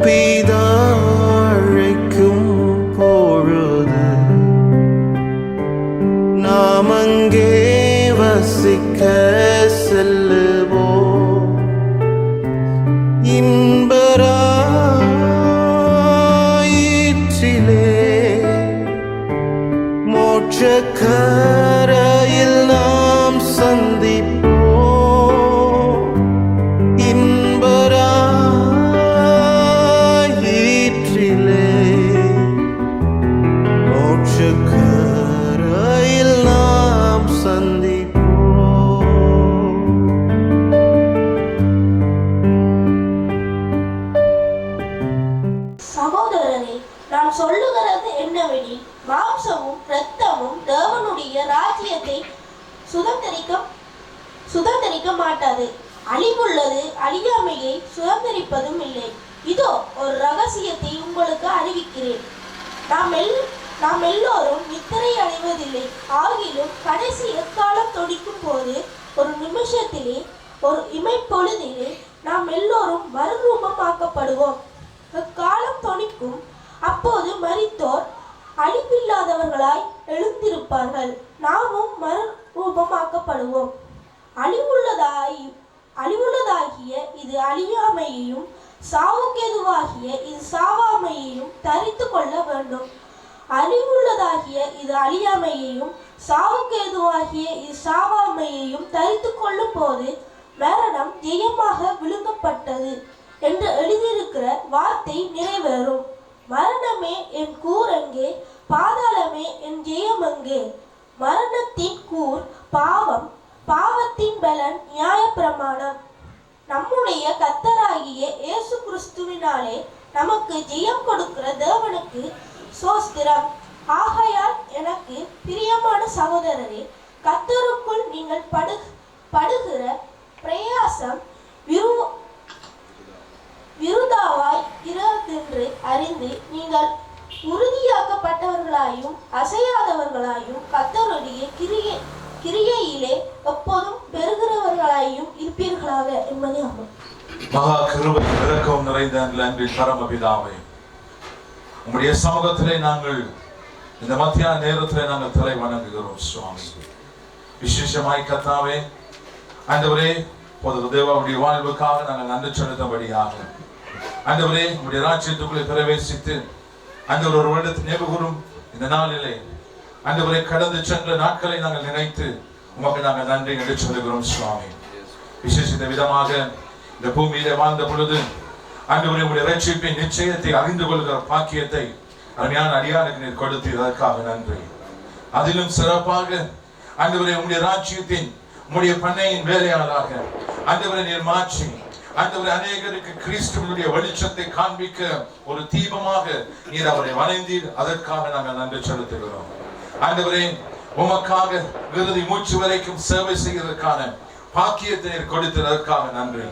பிதா அழைக்கும் பொழுது நாம் அங்கே வசிக்க ராஜ்யத்தை சுதந்திரிக்க சுதந்திரிக்க மாட்டாது. அழிவுள்ளது அழியாமையை சுதந்திரிப்பதும் இல்லை. இதோ ஒரு ரகசியத்தை உங்களுக்கு அறிவிக்கிறேன். நாம் எல் நாம் எல்லோரும் நித்திரை அடைவதில்லை. ஆகிலும் கடைசி எக்காலம் தொடிக்கும் போது ஒரு நிமிஷத்திலே ஒரு இமைப்பொழுதிலே நாம் எல்லோரும் மறுரூபமாக்கப்படுவோம். அக்காலம் தொனிக்கும் அப்போது மறித்தோர் அழிப்பில்லாதவர்களாய் எழுந்திருப்பார்கள். நாமும் மறுரூபமாக்கப்படுவோம். அழிவுள்ளதாய் அழிவுள்ளதாகிய இது அழியாமையையும் சாவுக்கேதுவாகிய இது சாவாமையையும் தரித்து கொள்ள வேண்டும். அழிவுள்ளதாகிய இது அழியாமையையும் சாவுக்கேதுவாகிய இது சாவாமையையும் தரித்து கொள்ளும் போது மரணம் ஜெயமாக விழுங்கப்பட்டது என்று எழுதியிருக்கிற வார்த்தை நிறைவேறும். மரணமே என் கூர் பாதாளமே என் ஜெயம் அங்கே மரணத்தின் கூர் பாவம் பாவத்தின் பலன் நியாயப்பிரமாணம். நம்முடைய கத்தராகிய இயேசு கிறிஸ்துவினாலே நமக்கு ஜெயம் கொடுக்கிற தேவனுக்கு சோஸ்திரம். ஆகையால் எனக்கு பிரியமான சகோதரரே கத்தருக்குள் நீங்கள் படு படுகிற அசையாதவர்களாயும் கத்தருடைய கிரிய கிரியையிலே எப்போதும் பெறுகிறவர்களாயும் இருப்பீர்களாக என்பதே ஆகும் மகா கிருபை இரக்கம் நிறைந்த அன்பின் பரமபிதாவே சமூகத்திலே நாங்கள் இந்த மத்தியான நேரத்திலே நாங்கள் தலை வணங்குகிறோம் சுவாமி. விசேஷமாய் கத்தாவே ஆண்டவரே பொது தேவாவுடைய வாழ்வுக்காக நாங்கள் நன்றி செலுத்தபடியாக ஆண்டவரே உங்களுடைய ராஜ்யத்துக்குள்ளே பிரவேசித்து அந்த ஒரு வருடத்தை நினைவுகூரும் இந்த நாளிலே ஆண்டவரை கடந்து சென்ற நாட்களை நாங்கள் நினைத்து உமக்கு நாங்கள் நன்றி என்று சொல்லுகிறோம் சுவாமி. விசேஷித்த விதமாக இந்த பூமியிலே வாழ்ந்த பொழுது ஆண்டவரே உடைய ரட்சிப்பின் நிச்சயத்தை அறிந்து கொள்கிற பாக்கியத்தை அருமையான அடியாருக்கு நீர் கொடுத்து இதற்காக நன்றி. அதிலும் சிறப்பாக ஆண்டவரே உம்முடைய ராஜ்யத்தின் உம்முடைய பண்ணையின் வேலையாளராக ஆண்டவரை நீர் மாற்றி ஆண்டவர் அநேகருக்கு கிறிஸ்துவனுடைய வெளிச்சத்தை காண்பிக்க ஒரு தீபமாக நீர் அவரை வணைந்தீர் அதற்காக நாங்கள் நன்றி செலுத்துகிறோம். ஆண்டவரே உமக்காக விருதி மூச்சு வரைக்கும் சேவை செய்வதற்கான பாக்கியத்தை நீர் கொடுத்ததற்காக நன்றி.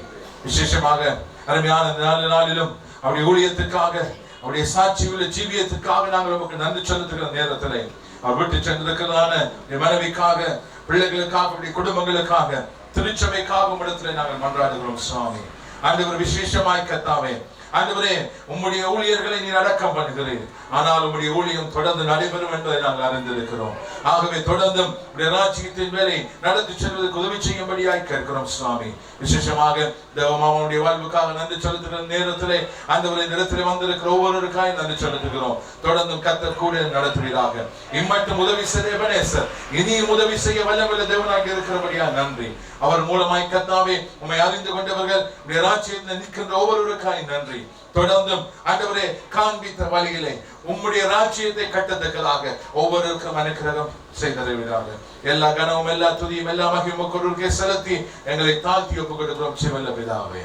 விசேஷமாக அருமையான நாலு நாளிலும் அவருடைய ஊழியத்துக்காக அவருடைய சாட்சி உள்ள ஜீவியத்துக்காக நாங்கள் உமக்கு நன்றி செலுத்துகிற நேரத்திலே அவர் விட்டு சென்றிருக்கிறதான என் மனைவிக்காக பிள்ளைகளுக்காக குடும்பங்களுக்காக திருச்சபைக்காக உம்மிடத்திலே நாங்கள் மன்றாடுகிறோம் சுவாமி. ஆண்டவர் விசேஷமாய் கத்தாவே. ஆண்டவரே உம்முடைய ஊழியர்களை நீர் அடக்கம் பண்ணுகிறீர். ஆனால் உம்முடைய ஊழியம் தொடர்ந்து நடைபெறும் என்பதை நாங்கள் அறிந்திருக்கிறோம். ஆகவே தொடர்ந்தும் உடைய ராஜ்யத்தின் வேலை நடத்தி செல்வதற்கு உதவி செய்யும்படியாய் கேட்கிறோம் சுவாமி. விசேஷமாக தேவமாவனுடைய வாழ்வுக்காக நன்றி செலுத்துகிற நேரத்திலே அந்த ஒரு இடத்திலே வந்திருக்கிற ஒவ்வொருவருக்காய் நன்றி செலுத்துகிறோம். தொடர்ந்தும் கத்தர் கூட நடத்துவீராக. இம்மட்டும் உதவி செய்ய எபனேசர் இனியும் உதவி செய்ய வல்லவல்ல தேவனாக இருக்கிறபடியா நன்றி. அவர் மூலமாய் கத்தாவே உண்மை அறிந்து கொண்டவர்கள் உடைய ராஜ்யத்தில் நிற்கின்ற ஒவ்வொருவருக்காய் நன்றி. தொடர்ந்தும் ஆண்டவரே காண்பித்த வழியிலே உம்முடைய ராஜ்யத்தை கட்டத்தக்கதாக ஒவ்வொருவருக்கும் அனுக்கிரகம் செய்தருவீராக எல்லா கனவும் எல்லா துதியும் எல்லா மகிமும் கொருக்கே செலுத்தி எங்களை தாழ்த்தி ஒப்புக் கொடுக்கிறோம் சிவல்ல பிதாவே.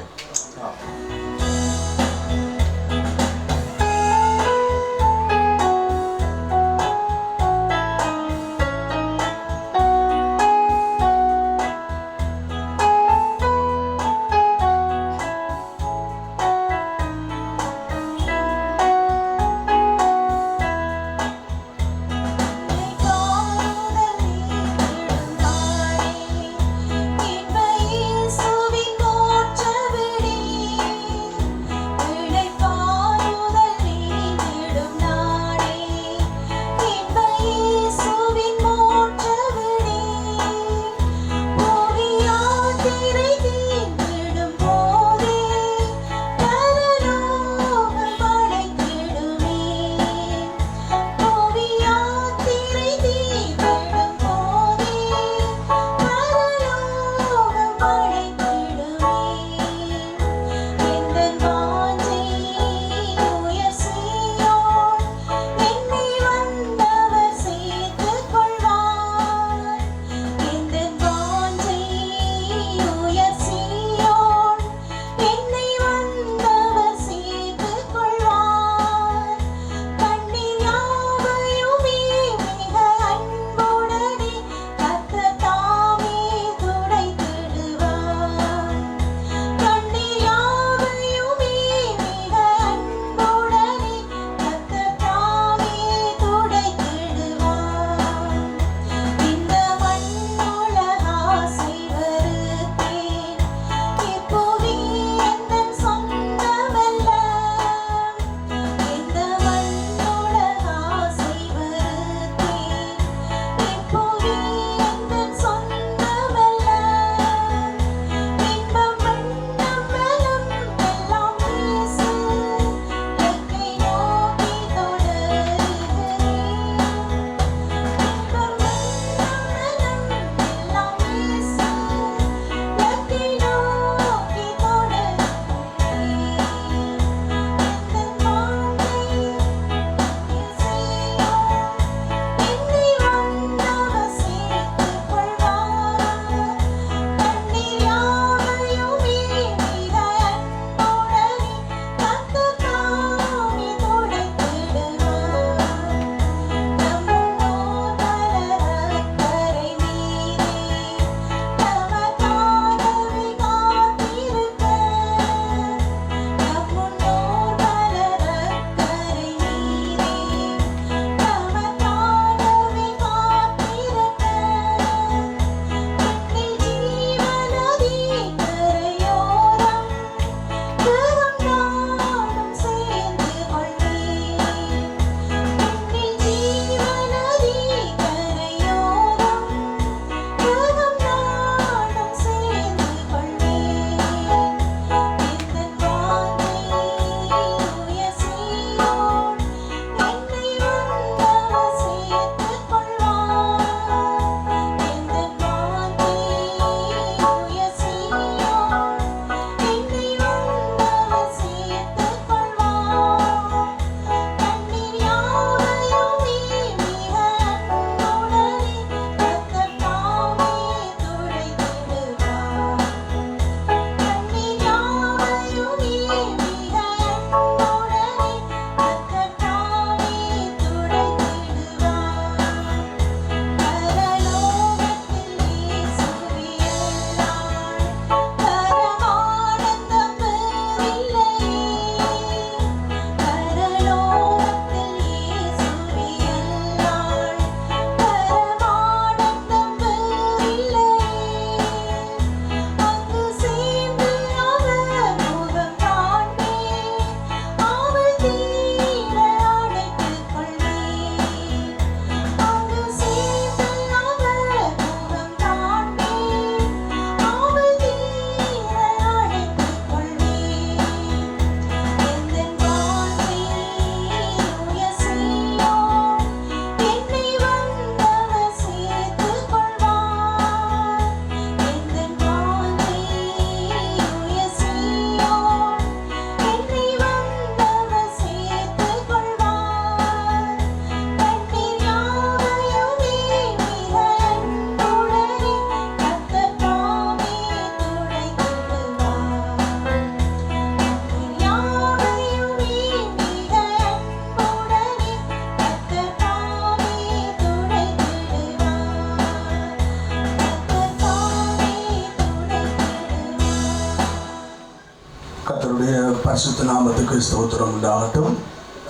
பரிசுத்த நாமத்துக்கு ஸ்தோத்திரம் உண்டாகட்டும்.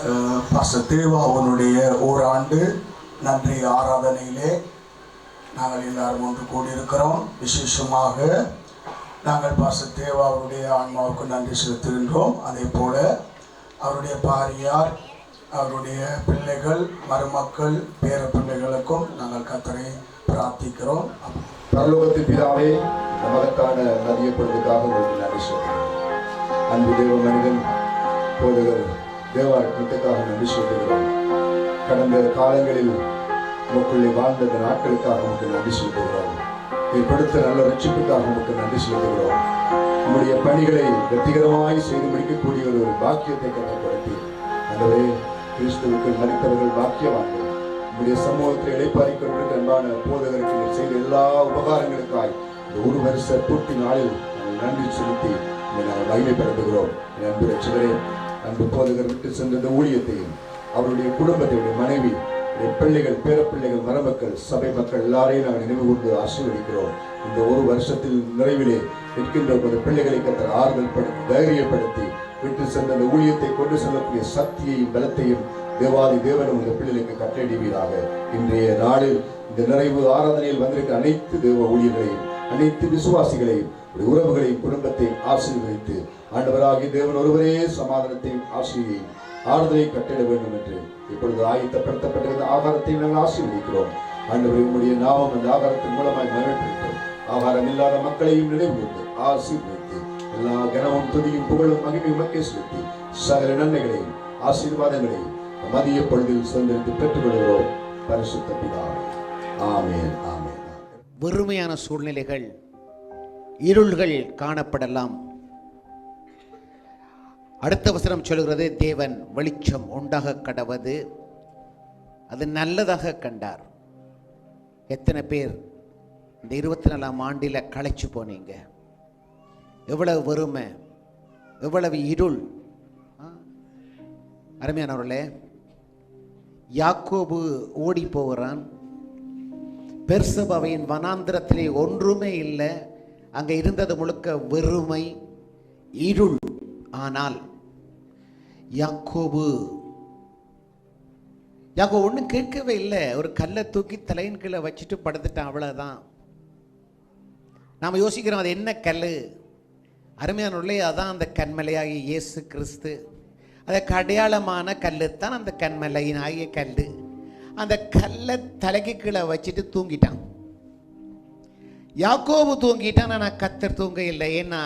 அஹ், பாஸ்டர் தேவா அவனுடைய ஓராண்டு நன்றி ஆராதனையிலே நாங்கள் எல்லாரும் ஒன்று கூடியிருக்கிறோம். விசேஷமாக நாங்கள் பாஸ்டர் தேவா அவருடைய ஆன்மாவுக்கு நன்றி செலுத்துகின்றோம். அதே போல அவருடைய பாரியார் அவருடைய பிள்ளைகள் மருமக்கள் பேர பிள்ளைகளுக்கும் நாங்கள் கத்தரை பிரார்த்திக்கிறோம். பரலோகத்தின் பிதாவே நமக்கான மகத்தான மதிய உங்களுக்கு நன்றி சொல்கிறேன் அன்பு தேவ மனிதன் போதகர் தேவாரத்னத்துக்காக நன்றி சொல்கிறோம் கடந்த காலங்களில் உங்களுக்குள்ளே வாழ்ந்த இந்த நாட்களுக்காக உங்களுக்கு நன்றி சொல்கிறோம் ஏற்படுத்த நல்ல ரட்சிப்புக்காக உங்களுக்கு நன்றி சொல்கிறோம் உங்களுடைய பணிகளை வெற்றிகரமாய் செய்து முடிக்கக்கூடிய ஒரு பாக்கியத்தை கட்டப்படுத்தி ஆகவே கிறிஸ்துவுக்கு மறித்தவர்கள் பாக்கியவான்கள். உங்களுடைய சமூகத்தில் இடைப்பாரிக் கொண்டிருக்கிற அன்பான போதகருக்கு செய்த எல்லா உபகாரங்களுக்காய் இந்த ஒரு வருஷ பூர்த்தி நாளில் நன்றி செலுத்தி உங்களை நாங்கள் மகிமைப்படுத்துகிறோம் என் அன்பு ரட்சகரே அன்பு போதகர் விட்டு சென்ற இந்த ஊழியத்தையும் அவருடைய குடும்பத்தையுடைய மனைவி பிள்ளைகள் பேரப்பிள்ளைகள் மரமக்கள் சபை மக்கள் எல்லாரையும் நாங்கள் நினைவு கூர்ந்து ஆசீர்வதிக்கிறோம். இந்த ஒரு வருஷத்தில் நிறைவிலே இருக்கின்ற ஒரு பிள்ளைகளை கத்தர் ஆறுதல் படுத்தி தைரியப்படுத்தி விட்டு சென்ற அந்த ஊழியத்தை கொண்டு செல்லக்கூடிய சக்தியையும் பலத்தையும் தேவாதி தேவனும் உங்கள் பிள்ளைகளுக்கு கட்டளையிடுவீராக. இன்றைய நாளில் இந்த நிறைவு ஆராதனையில் வந்திருக்க அனைத்து தேவ ஊழியர்களையும் அனைத்து விசுவாசிகளையும் உறவுகளையும் குடும்பத்தையும் ஆசீர்வதித்து ஆண்டவராகி தேவன் ஒருவரே சமாதானத்தையும் ஆசிரியையும் ஆறுதலை கட்டிட வேண்டும் என்று இப்பொழுது ஆயத்தப்படுத்தப்பட்டிருந்த ஆகாரத்தை நாங்கள் ஆசீர்வதிக்கிறோம். ஆண்டவர் உங்களுடைய நாமம் அந்த ஆகாரத்தின் மூலமாய் மகிழ்ப்படுத்தும் ஆகாரம் இல்லாத மக்களையும் நினைவு ஆசீர்வதித்து எல்லா கனமும் துதியும் புகழும் மகிமையும் மக்கே செலுத்தி சகல நன்மைகளையும் ஆசீர்வாதங்களையும் மதிய பொழுதில் சுதந்திரத்தை பெற்றுக்கொள்கிறோம். பரிசுத்த பிதா ஆமேன் ஆமேன். வெறுமையான சூழ்நிலைகள் இருள்கள் காணப்படலாம். அடுத்த வசனம் சொல்கிறது தேவன் வெளிச்சம் உண்டாக கடவது. அது நல்லதாக கண்டார். எத்தனை பேர் இந்த இருபத்தி நாலாம் ஆண்டில் களைச்சு போனீங்க? எவ்வளவு வறுமை எவ்வளவு இருள். அருமையானவர்களே யாக்கோபு ஓடி போகிறான். பெர்சபாவையின் வனாந்திரத்திலே ஒன்றுமே இல்லை. அங்கே இருந்தது முழுக்க வெறுமை இருள். ஆனால் யாக்கோபு யாக்கோ ஒன்றும் கேட்கவே இல்லை. ஒரு கல்லை தூக்கி தலையின் கீழே வச்சுட்டு படுத்துட்டான் அவ்வளோதான் நாம் யோசிக்கிறோம் அது என்ன கல் அருமையான உள்ளே அதான் அந்த கண்மலையாகிய இயேசு கிறிஸ்து. அதற்கு அடையாளமான கல் தான் அந்த கண்மலையின் ஆகிய கல் அந்த கல்லை தலைக்கு கீழே வச்சுட்டு தூங்கிட்டான். யாக்கோபு தூங்கிட்டான் ஆனால் கத்தர் தூங்க இல்லை ஏன்னா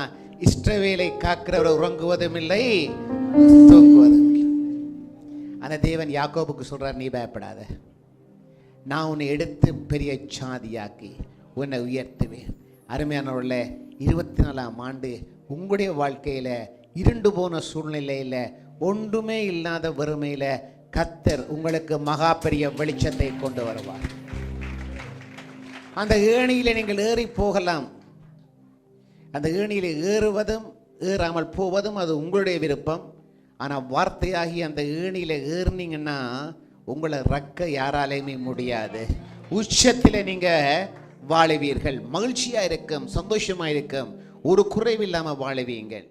இஷ்டவேலை காக்கிறவர் உறங்குவதும் இல்லை தூங்குவதும் இல்லை. அந்த தேவன் யாக்கோபுக்கு சொல்றார் நீ பயப்படாத. நான் உன்னை எடுத்து பெரிய சாதியாக்கி உன்னை உயர்த்துவேன். அருமையானவர்கள இருபத்தி நாலாம் ஆண்டு உங்களுடைய வாழ்க்கையில் இருண்டு போன சூழ்நிலையில் ஒன்றுமே இல்லாத வறுமையில் கத்தர் உங்களுக்கு மகா பெரிய வெளிச்சத்தை கொண்டு வருவார். அந்த ஏணியில் நீங்கள் ஏறி போகலாம். அந்த ஏணியில் ஏறுவதும் ஏறாமல் போவதும் அது உங்களுடைய விருப்பம். ஆனால் வார்த்தையாகி அந்த ஏணியில் ஏறினீங்கன்னா உங்களை ரக்க யாராலையுமே முடியாது. உச்சத்தில் நீங்கள் வாழுவீர்கள். மகிழ்ச்சியாக இருக்கும் சந்தோஷமாக இருக்கும். ஒரு குறைவில்லாமல் வாழுவீங்கள்.